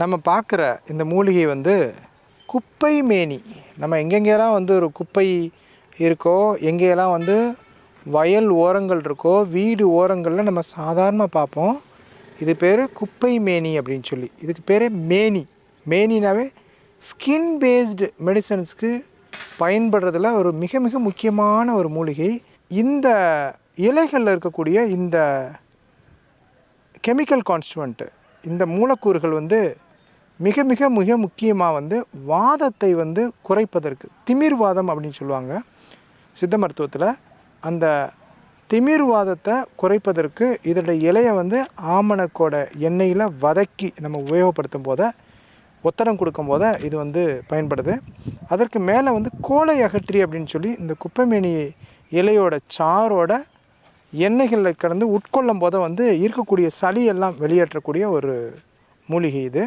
நம்ம பார்க்குற இந்த மூலிகை வந்து குப்பை மேனி. நம்ம எங்கெங்கெல்லாம் வந்து ஒரு குப்பை இருக்கோ எங்கேயெல்லாம் வந்து வயல் ஓரங்கள் இருக்கோ வீடு ஓரங்களில் நம்ம சாதாரணமாக பார்ப்போம். இது பேர் குப்பை மேனி அப்படின்னு சொல்லி. இதுக்கு பேர் மேனி. மேனினாவே ஸ்கின் பேஸ்டு மெடிசன்ஸ்க்கு பயன்படுறதுல ஒரு மிக மிக முக்கியமான ஒரு மூலிகை. இந்த இலைகளில் இருக்கக்கூடிய இந்த கெமிக்கல் கான்ஸ்டுவன்ட்டு இந்த மூலக்கூறுகள் வந்து மிக மிக மிக முக்கியமாக வந்து வாதத்தை வந்து குறைப்பதற்கு. திமிர்வாதம் அப்படின்னு சொல்லுவாங்க. சித்த மருத்துவத்தில் அந்த திமிர்வாதத்தை குறைப்பதற்கு இதோட இலையை வந்து ஆமணக்கோட எண்ணெயில் வதக்கி நம்ம உபயோகப்படுத்தும் போத ஒத்தடம் கொடுக்கும் போத இது வந்து பயன்படுது. அதற்கு மேலே வந்து கோலை அகற்றி அப்படின்னு சொல்லி இந்த குப்பைமேனி இலையோட சாரோட எண்ணெய்களில் கடந்து உட்கொள்ளும் போத வந்து இருக்கக்கூடிய சளி எல்லாம் வெளியேற்றக்கூடிய ஒரு மூலிகை இது.